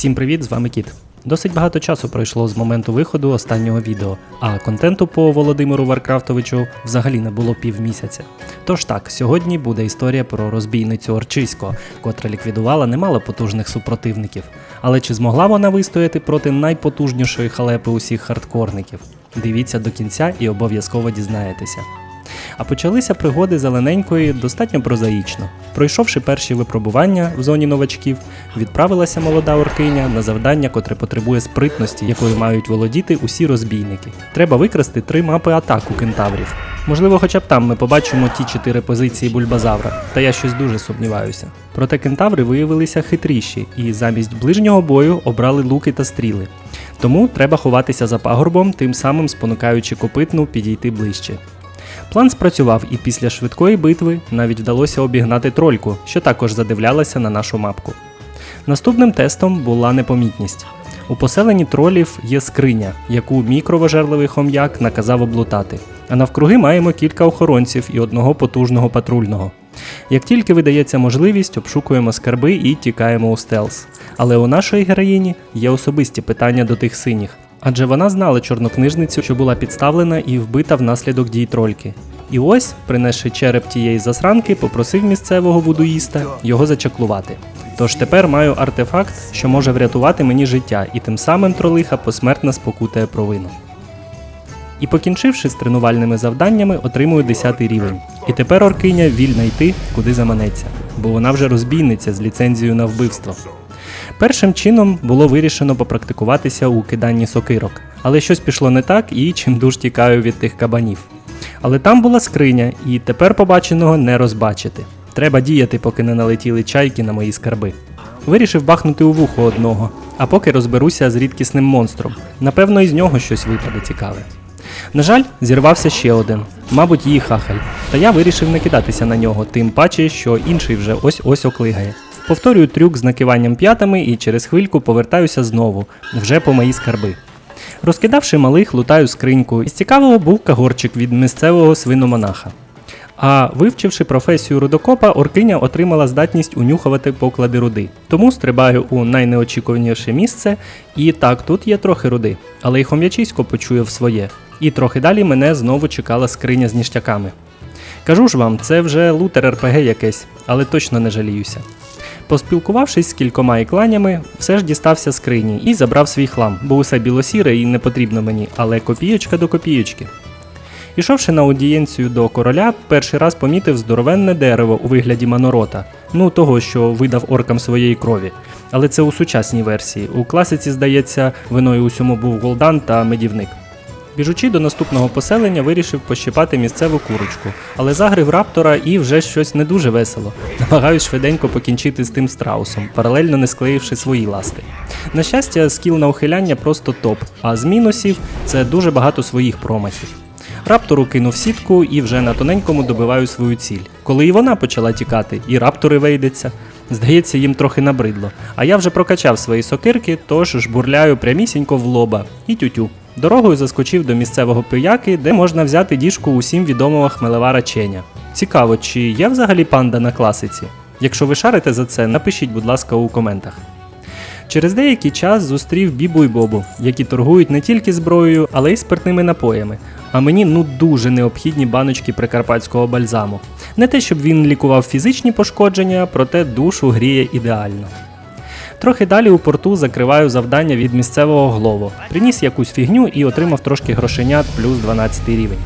Всім привіт, з вами Кіт. Досить багато часу пройшло з моменту виходу останнього відео, а контенту по Володимиру Варкрафтовичу взагалі не було півмісяця. Тож так, сьогодні буде історія про розбійницю Орчисько, котра ліквідувала немало потужних супротивників. Але чи змогла вона вистояти проти найпотужнішої халепи усіх хардкорників? Дивіться до кінця і обов'язково дізнаєтеся. А почалися пригоди зелененької достатньо прозаїчно. Пройшовши перші випробування в зоні новачків, відправилася молода оркиня на завдання, котре потребує спритності, якою мають володіти усі розбійники. Треба викрасти три мапи атак у кентаврів. Можливо, хоча б там ми побачимо ті чотири позиції бульбазавра, та я щось дуже сумніваюся. Проте кентаври виявилися хитріші і замість ближнього бою обрали луки та стріли. Тому треба ховатися за пагорбом, тим самим спонукаючи копитну підійти ближче. План спрацював, і після швидкої битви навіть вдалося обігнати трольку, що також задивлялася на нашу мапку. Наступним тестом була непомітність. У поселенні тролів є скриня, яку мій кровожерливий хом'як наказав облутати. А навкруги маємо кілька охоронців і одного потужного патрульного. Як тільки видається можливість, обшукуємо скарби і тікаємо у стелс. Але у нашої героїні є особисті питання до тих синіх, адже вона знала чорнокнижницю, що була підставлена і вбита внаслідок дій трольки. І ось, принесши череп тієї засранки, попросив місцевого вудуїста його зачаклувати. Тож тепер маю артефакт, що може врятувати мені життя, і тим самим тролиха посмертно спокутає провину. І покінчивши з тренувальними завданнями, отримую 10 рівень. І тепер оркиня вільна йти, куди заманеться, бо вона вже розбійниця з ліцензією на вбивство. Першим чином було вирішено попрактикуватися у киданні сокирок, але щось пішло не так і чимдуж тікаю від тих кабанів. Але там була скриня, і тепер побаченого не розбачити. Треба діяти, поки не налетіли чайки на мої скарби. Вирішив бахнути у вухо одного, а поки розберуся з рідкісним монстром. Напевно, із нього щось випаде цікаве. На жаль, зірвався ще один, мабуть, її хахаль. Та я вирішив не кидатися на нього, тим паче, що інший вже ось-ось оклигає. Повторюю трюк з накиванням п'ятами і через хвильку повертаюся знову, вже по мої скарби. Розкидавши малих, лутаю скриньку. Із цікавого був кагорчик від місцевого свиномонаха. А вивчивши професію рудокопа, оркиня отримала здатність унюхувати поклади руди. Тому стрибаю у найнеочікуваніше місце, і так, тут є трохи руди, але й хом'ячисько почує в своє. І трохи далі мене знову чекала скриня з ніштяками. Кажу ж вам, це вже лутер РПГ якесь, але точно не жаліюся. Поспілкувавшись з кількома ікланями, все ж дістався скрині і забрав свій хлам, бо усе білосіре і не потрібно мені, але копієчка до копієчки. Ішовши на аудієнцію до короля, перший раз помітив здоровенне дерево у вигляді манорота, ну того, що видав оркам своєї крові. Але це у сучасній версії. У класиці, здається, виною усьому був голдан та медівник. Біжучи до наступного поселення, вирішив пощипати місцеву курочку, але загрив раптора і вже щось не дуже весело. Намагаюсь швиденько покінчити з тим страусом, паралельно не склеївши свої ласти. На щастя, скіл на ухиляння просто топ, а з мінусів це дуже багато своїх промахів. Раптору кинув сітку і вже на тоненькому добиваю свою ціль. Коли і вона почала тікати, і раптори вийдеться. Здається, їм трохи набридло. А я вже прокачав свої сокирки, тож жбурляю прямісінько в лоба і тютю. Дорогою заскочив до місцевого пияки, де можна взяти діжку усім відомого хмелевара Ченя. Цікаво, чи є взагалі панда на класиці? Якщо ви шарите за це, напишіть, будь ласка, у коментах. Через деякий час зустрів Бібу і Бобу, які торгують не тільки зброєю, але й спиртними напоями. А мені ну дуже необхідні баночки прикарпатського бальзаму. Не те, щоб він лікував фізичні пошкодження, проте душу гріє ідеально. Трохи далі у порту закриваю завдання від місцевого глову. Приніс якусь фігню і отримав трошки грошенят плюс 12 рівень.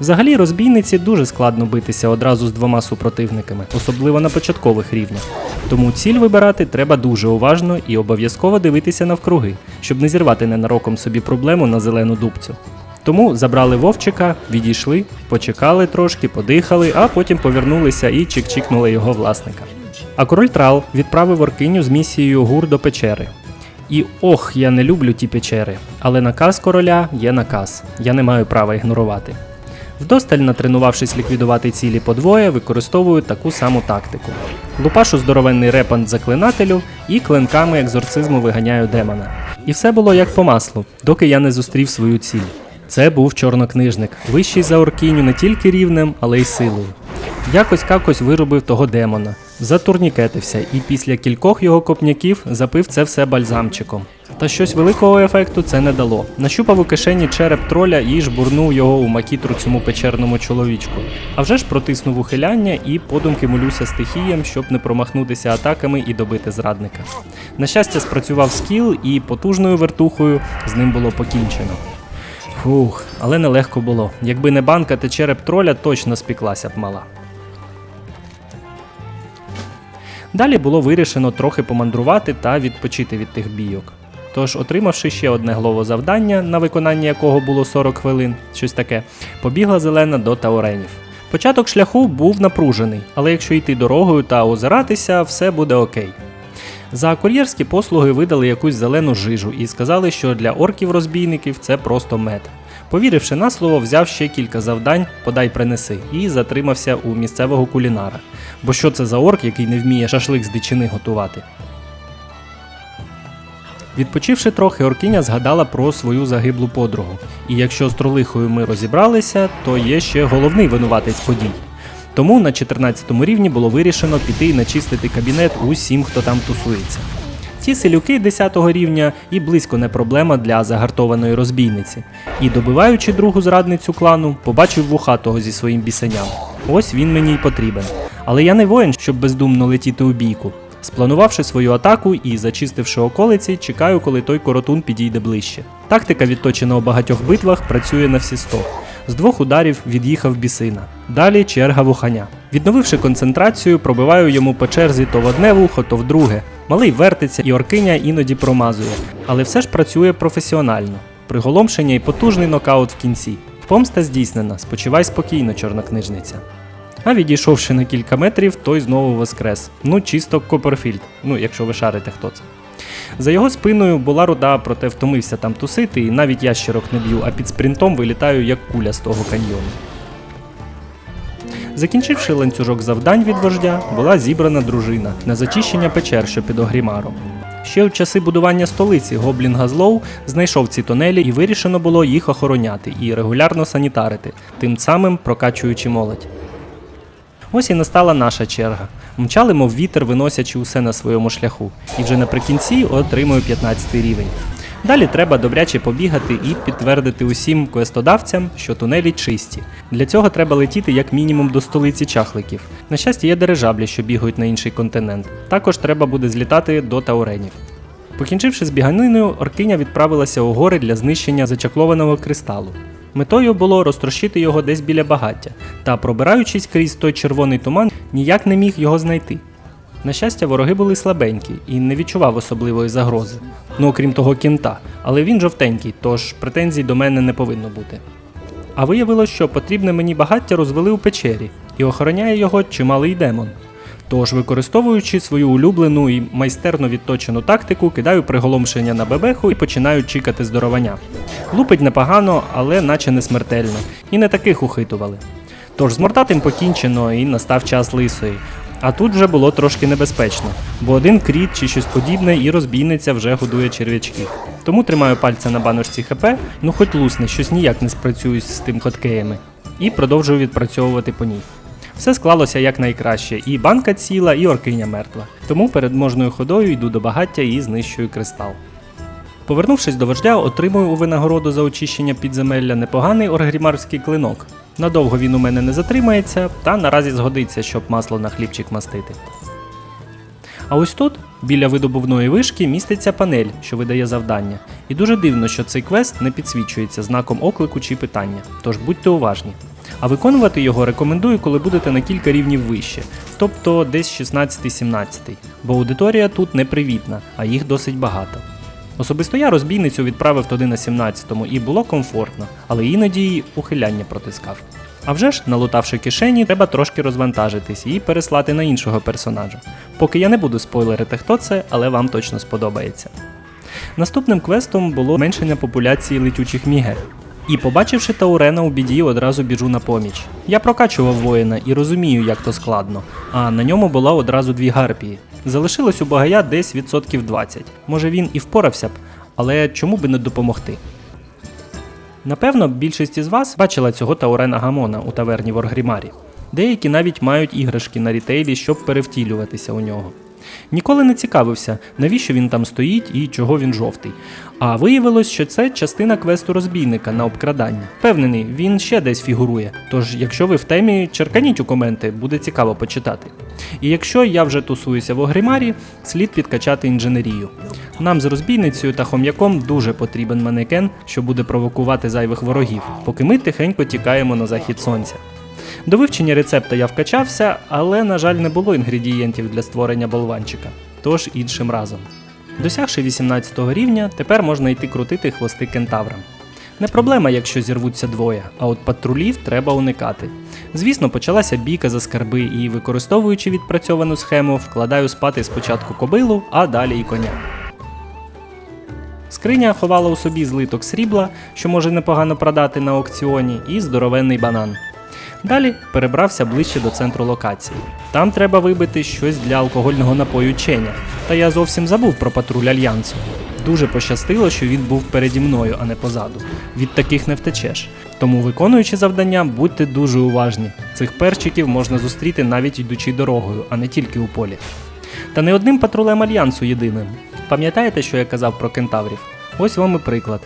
Взагалі розбійниці дуже складно битися одразу з двома супротивниками, особливо на початкових рівнях. Тому ціль вибирати треба дуже уважно і обов'язково дивитися навкруги, щоб не зірвати ненароком собі проблему на зелену дубцю. Тому забрали вовчика, відійшли, почекали трошки, подихали, а потім повернулися і чик-чикнули його власника. А король Трал відправив оркиню з місією гур до печери. І ох, я не люблю ті печери, але наказ короля є наказ, я не маю права ігнорувати. Вдосталь натренувавшись ліквідувати цілі подвоє, використовую таку саму тактику. Лупашу здоровенний репант заклинателю і клинками екзорцизму виганяю демона. І все було як по маслу, доки я не зустрів свою ціль. Це був чорнокнижник, вищий за оркіню не тільки рівнем, але й силою. Якось какось виробив того демона. Затурнікетився і після кількох його копняків запив це все бальзамчиком. Та щось великого ефекту це не дало. Нащупав у кишені череп троля і жбурнув його у макітру цьому печерному чоловічку. А вже ж протиснув ухиляння і подумки молюся стихіям, щоб не промахнутися атаками і добити зрадника. На щастя, спрацював скіл, і потужною вертухою з ним було покінчено. Фух, але нелегко було. Якби не банка, та череп троля точно спіклася б мала. Далі було вирішено трохи помандрувати та відпочити від тих бійок. Тож, отримавши ще одне головозавдання, на виконання якого було 40 хвилин, щось таке, побігла зелена до тауренів. Початок шляху був напружений, але якщо йти дорогою та озиратися, все буде окей. За кур'єрські послуги видали якусь зелену жижу і сказали, що для орків-розбійників це просто мед. Повіривши на слово, взяв ще кілька завдань, подай принеси, і затримався у місцевого кулінара. Бо що це за орк, який не вміє шашлик з дичини готувати? Відпочивши трохи, Оркиня згадала про свою загиблу подругу. І якщо з тролихою ми розібралися, то є ще головний винуватець подій. Тому на 14 рівні було вирішено піти і начистити кабінет усім, хто там тусується. Ті селюки 10 рівня і близько не проблема для загартованої розбійниці. І добиваючи другу зрадницю клану, побачив вухатого зі своїм бісеням. Ось він мені й потрібен. Але я не воїн, щоб бездумно летіти у бійку. Спланувавши свою атаку і зачистивши околиці, чекаю, коли той коротун підійде ближче. Тактика, відточена у багатьох битвах, працює на всі 100. З двох ударів від'їхав бісина. Далі черга вуханя. Відновивши концентрацію, пробиваю йому по черзі то в одне вухо, то в друге. Малий вертиться і оркиня іноді промазує, але все ж працює професіонально. Приголомшення і потужний нокаут в кінці. Помста здійснена, спочивай спокійно, чорнокнижниця. А відійшовши на кілька метрів, той знову воскрес. Ну, чисто Копперфільд, ну якщо ви шарите, хто це. За його спиною була руда, проте втомився там тусити, і навіть ящерок не б'ю, а під спринтом вилітаю як куля з того каньйону. Закінчивши ланцюжок завдань від вождя, була зібрана дружина на зачищення печер, що під Огрімаром. Ще в часи будування столиці Гоблін Газлоу знайшов ці тунелі і вирішено було їх охороняти і регулярно санітарити, тим самим прокачуючи молодь. Ось і настала наша черга. Мчали, мов вітер, виносячи усе на своєму шляху, і вже наприкінці отримую 15 рівень. Далі треба добряче побігати і підтвердити усім квестодавцям, що тунелі чисті. Для цього треба летіти як мінімум до столиці чахликів. На щастя, є дирижаблі, що бігають на інший континент. Також треба буде злітати до тауренів. Покінчивши з біганиною, Оркиня відправилася у гори для знищення зачаклованого кристалу. Метою було розтрощити його десь біля багаття, та, пробираючись крізь той червоний туман, ніяк не міг його знайти. На щастя, вороги були слабенькі і не відчував особливої загрози. Ну окрім того кінта, але він жовтенький, тож претензій до мене не повинно бути. А виявилось, що потрібне мені багаття розвели у печері, і охороняє його чималий демон. Тож, використовуючи свою улюблену і майстерно відточену тактику, кидаю приголомшення на бебеху і починаю чікати здоровання. Лупить непогано, але наче не смертельно, і не таких ухитували. Тож з мордатим покінчено і настав час лисої. А тут вже було трошки небезпечно, бо один кріт чи щось подібне і розбійниця вже годує черв'ячків. Тому тримаю пальця на баночці ХП, ну хоч лусне, щось ніяк не спрацюю з тим хоткеями, і продовжую відпрацьовувати по ній. Все склалося якнайкраще, і банка ціла, і оркиня мертва. Тому перед можною ходою йду до багаття і знищую кристал. Повернувшись до вождя, отримую у винагороду за очищення підземелля непоганий оргрімарський клинок. Надовго він у мене не затримається, та наразі згодиться, щоб масло на хлібчик мастити. А ось тут, біля видобувної вишки, міститься панель, що видає завдання. І дуже дивно, що цей квест не підсвічується знаком оклику чи питання, тож будьте уважні. А виконувати його рекомендую, коли будете на кілька рівнів вище, тобто десь 16-17, бо аудиторія тут непривітна, а їх досить багато. Особисто я розбійницю відправив туди на 17-му і було комфортно, але іноді й ухиляння протискав. А вже ж, налутавши кишені, треба трошки розвантажитись і переслати на іншого персонажа. Поки я не буду спойлерити, хто це, але вам точно сподобається. Наступним квестом було зменшення популяції летючих мігер. І побачивши Таурена у біді, одразу біжу на поміч. Я прокачував воїна і розумію, як то складно, а на ньому була одразу дві гарпії. Залишилось у багая десь відсотків 20. Може він і впорався б, але чому би не допомогти? Напевно, більшість із вас бачила цього Таурена Гамона у таверні в Оргрімарі. Деякі навіть мають іграшки на рітейлі, щоб перевтілюватися у нього. Ніколи не цікавився, навіщо він там стоїть і чого він жовтий. А виявилось, що це частина квесту розбійника на обкрадання. Впевнений, він ще десь фігурує. Тож, якщо ви в темі, черканіть у коменти, буде цікаво почитати. І якщо я вже тусуюся в Огрімарі, слід підкачати інженерію. Нам з розбійницею та хом'яком дуже потрібен манекен, що буде провокувати зайвих ворогів, поки ми тихенько тікаємо на захід сонця. До вивчення рецепта я вкачався, але, на жаль, не було інгредієнтів для створення болванчика, тож іншим разом. Досягши 18 рівня, тепер можна йти крутити хвости кентаврам. Не проблема, якщо зірвуться двоє, а от патрулів треба уникати. Звісно, почалася бійка за скарби і, використовуючи відпрацьовану схему, вкладаю спати спочатку кобилу, а далі і коня. Скриня ховала у собі злиток срібла, що може непогано продати на аукціоні, і здоровенний банан. Далі перебрався ближче до центру локації. Там треба вибити щось для алкогольного напою Ченя. Та я зовсім забув про патруль альянсу. Дуже пощастило, що він був переді мною, а не позаду. Від таких не втечеш. Тому, виконуючи завдання, будьте дуже уважні. Цих перчиків можна зустріти навіть йдучи дорогою, а не тільки у полі. Та не одним патрулем альянсу єдиним. Пам'ятаєте, що я казав про кентаврів? Ось вам і приклад.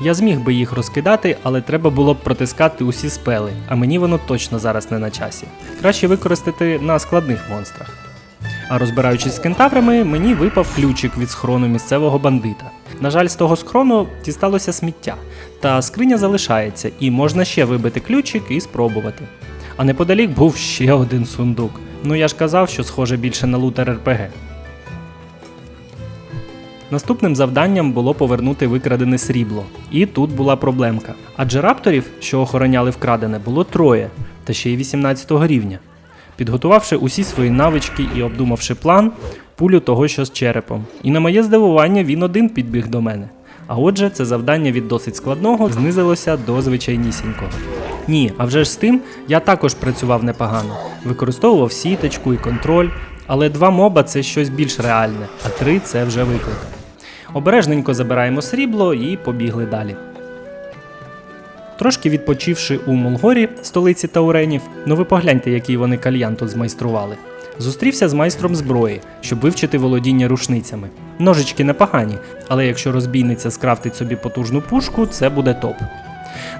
Я зміг би їх розкидати, але треба було б протискати усі спели, а мені воно точно зараз не на часі. Краще використати на складних монстрах. А розбираючись з кентаврами, мені випав ключик від схрону місцевого бандита. На жаль, з того схрону дісталося сміття, та скриня залишається, і можна ще вибити ключик і спробувати. А неподалік був ще один сундук. Ну я ж казав, що схоже більше на лутер РПГ. Наступним завданням було повернути викрадене срібло. І тут була проблемка. Адже рапторів, що охороняли вкрадене, було троє, та ще й 18 рівня. Підготувавши усі свої навички і обдумавши план, пулю того, що з черепом. І на моє здивування він один підбіг до мене. А отже, це завдання від досить складного знизилося до звичайнісінького. Ні, а вже ж з тим я також працював непогано, використовував сіточку і контроль, але два моба це щось більш реальне, а три це вже виклик. Обережненько забираємо срібло і побігли далі. Трошки відпочивши у Молгорі, столиці Тауренів, ну ви погляньте, який вони кальян тут змайстрували. Зустрівся з майстром зброї, щоб вивчити володіння рушницями. Ножички непогані, але якщо розбійниця скрафтить собі потужну пушку, це буде топ.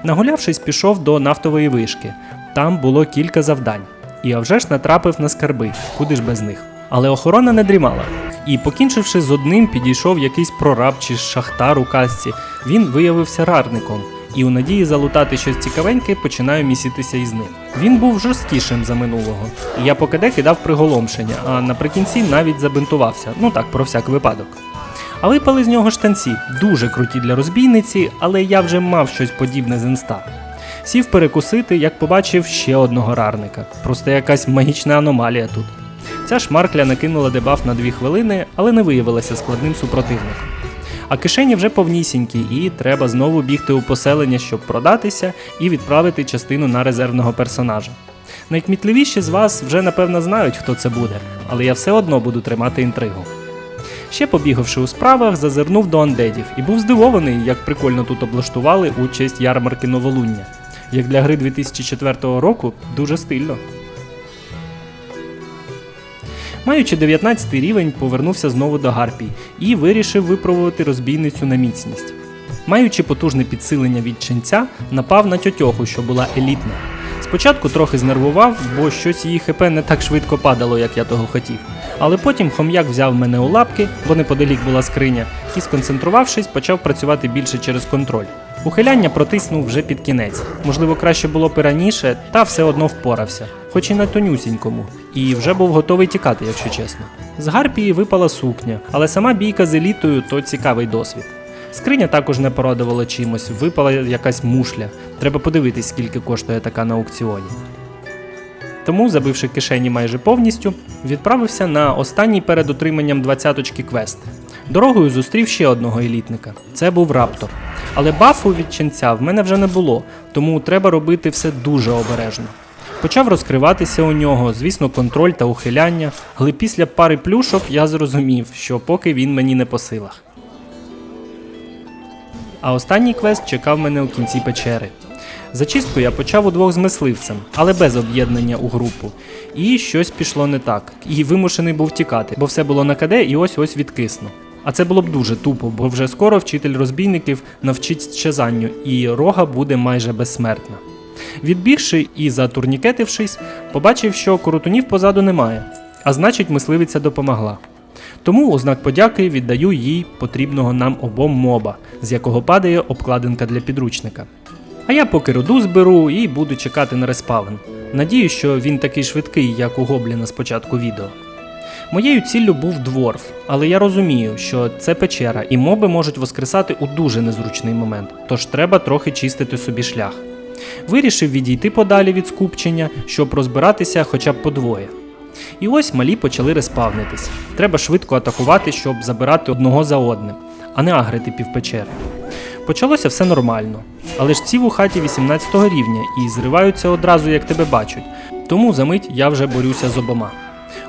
Нагулявшись, пішов до нафтової вишки. Там було кілька завдань. І а ж натрапив на скарби, куди ж без них. Але охорона не дрімала. І покінчивши з одним, підійшов якийсь прораб чи шахтар у касці. Він виявився рарником. І у надії залутати щось цікавеньке починаю міситися із ним. Він був жорсткішим за минулого, і я по КД кидав приголомшення, а наприкінці навіть забинтувався. Ну так, про всяк випадок. А випали з нього штанці, дуже круті для розбійниці, але я вже мав щось подібне з інста. Сів перекусити, як побачив ще одного рарника. Просто якась магічна аномалія тут. Ця шмаркля накинула дебаф на 2 хвилини, але не виявилася складним супротивником. А кишені вже повнісінькі, і треба знову бігти у поселення, щоб продатися і відправити частину на резервного персонажа. Найкмітливіші з вас вже напевно знають, хто це буде, але я все одно буду тримати інтригу. Ще побігавши у справах, зазирнув до андедів і був здивований, як прикольно тут облаштували у честь ярмарки новолуння. Як для гри 2004 року, дуже стильно. Маючи 19 рівень, повернувся знову до Гарпій і вирішив випробувати розбійницю на міцність. Маючи потужне підсилення від ченця, напав на тьотьоху, що була елітна. Спочатку трохи знервував, бо щось її ХП не так швидко падало, як я того хотів. Але потім хом'як взяв мене у лапки, бо неподалік була скриня, і, сконцентрувавшись, почав працювати більше через контроль. Ухиляння протиснув вже під кінець. Можливо, краще було б і раніше, та все одно впорався, хоч і на тонюсінькому, і вже був готовий тікати, якщо чесно. З гарпії випала сукня, але сама бійка з елітою то цікавий досвід. Скриня також не порадувала чимось, випала якась мушля. Треба подивитись, скільки коштує така на аукціоні. Тому, забивши кишені майже повністю, відправився на останній перед отриманням двадцяточки квест. Дорогою зустрів ще одного елітника. Це був раптор. Але бафу від ченця в мене вже не було, тому треба робити все дуже обережно. Почав розкриватися у нього, звісно, контроль та ухиляння, але після пари плюшок я зрозумів, що поки він мені не по силах. А останній квест чекав мене у кінці печери. Зачистку я почав удвох з мисливцем, але без об'єднання у групу. І щось пішло не так, і вимушений був тікати, бо все було на КД і ось ось відкисну. А це було б дуже тупо, бо вже скоро вчитель розбійників навчить щезанню, і рога буде майже безсмертна. Відбігши і затурнікетившись, побачив, що коротунів позаду немає, а значить, мисливиця допомогла. Тому у знак подяки віддаю їй потрібного нам обом моба, з якого падає обкладинка для підручника. А я поки руду зберу і буду чекати на респавн. Надію, що він такий швидкий, як у Гобліна з початку відео. Моєю ціллю був дворф, але я розумію, що це печера, і моби можуть воскресати у дуже незручний момент, тож треба трохи чистити собі шлях. Вирішив відійти подалі від скупчення, щоб розбиратися хоча б подвоє. І ось малі почали респавнитись. Треба швидко атакувати, щоб забирати одного за одним, а не агрити півпечери. Почалося все нормально, але ж ці в у хаті 18 рівня і зриваються одразу, як тебе бачать. Тому за мить я вже борюся з обома.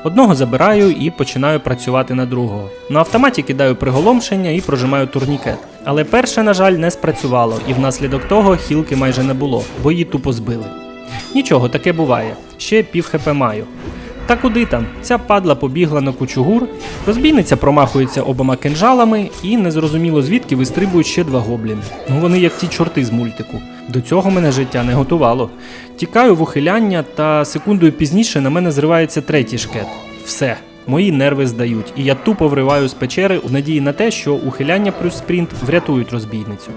Одного забираю і починаю працювати на другого. На автоматі кидаю приголомшення і прожимаю турнікет. Але перше, на жаль, не спрацювало, і внаслідок того хілки майже не було, бо її тупо збили. Нічого, таке буває. Ще пів хп маю. Та куди там? Ця падла побігла на кучугур, розбійниця промахується обома кинжалами і незрозуміло звідки вистрибують ще два гобліни. Ну вони як ті чорти з мультику. До цього мене життя не готувало. Тікаю в ухиляння, та секундою пізніше на мене зривається третій шкет. Все. Мої нерви здають, і я тупо вриваю з печери у надії на те, що ухиляння плюс спринт врятують розбійницю.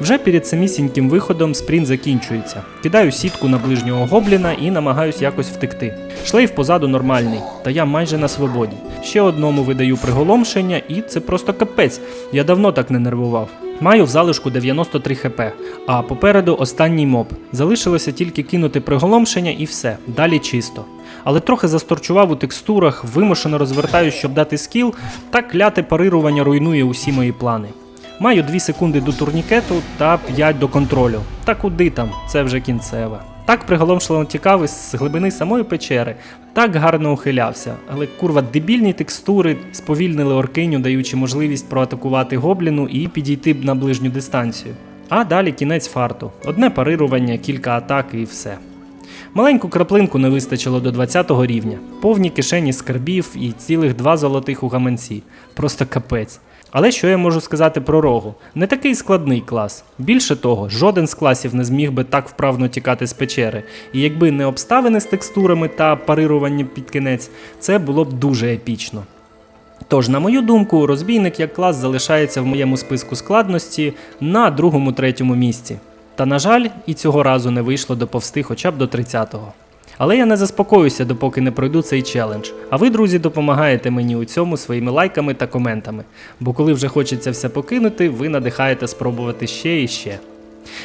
Вже перед самісіньким виходом спринт закінчується. Кидаю сітку на ближнього гобліна і намагаюсь якось втекти. Шлейф позаду нормальний, та я майже на свободі. Ще одному видаю приголомшення, і це просто капець. Я давно так не нервував. Маю в залишку 93 хп, а попереду останній моб. Залишилося тільки кинути приголомшення і все, далі чисто. Але трохи засторчував у текстурах, вимушено розвертаю, щоб дати скіл, та кляте парирування руйнує усі мої плани. Маю 2 секунди до турнікету та 5 до контролю. Та куди там, це вже кінцеве. Так приголомшливо тікав із глибини самої печери, так гарно ухилявся, але курва дебільні текстури сповільнили оркиню, даючи можливість проатакувати гобліну і підійти на ближню дистанцію. А далі кінець фарту. Одне парирування, кілька атак і все. Маленьку краплинку не вистачило до 20 рівня, повні кишені скарбів і цілих два золотих у гаманці. Просто капець. Але що я можу сказати про рогу? Не такий складний клас. Більше того, жоден з класів не зміг би так вправно тікати з печери. І якби не обставини з текстурами та парируванням під кінець, це було б дуже епічно. Тож, на мою думку, розбійник як клас залишається в моєму списку складності на другому-третьому місці. Та, на жаль, і цього разу не вийшло доповсти хоча б до 30-го. Але я не заспокоюся, допоки не пройду цей челендж. А ви, друзі, допомагаєте мені у цьому своїми лайками та коментами. Бо коли вже хочеться все покинути, ви надихаєте спробувати ще і ще.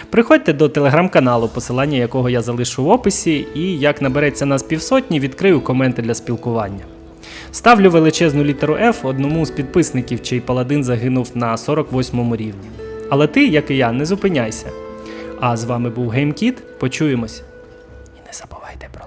Приходьте до телеграм-каналу, посилання якого я залишу в описі, і як набереться нас півсотні, відкрию коменти для спілкування. Ставлю величезну літеру F одному з підписників, чий паладин загинув на 48 рівні. Але ти, як і я, не зупиняйся. А з вами був GameKit. Почуємось забувайте про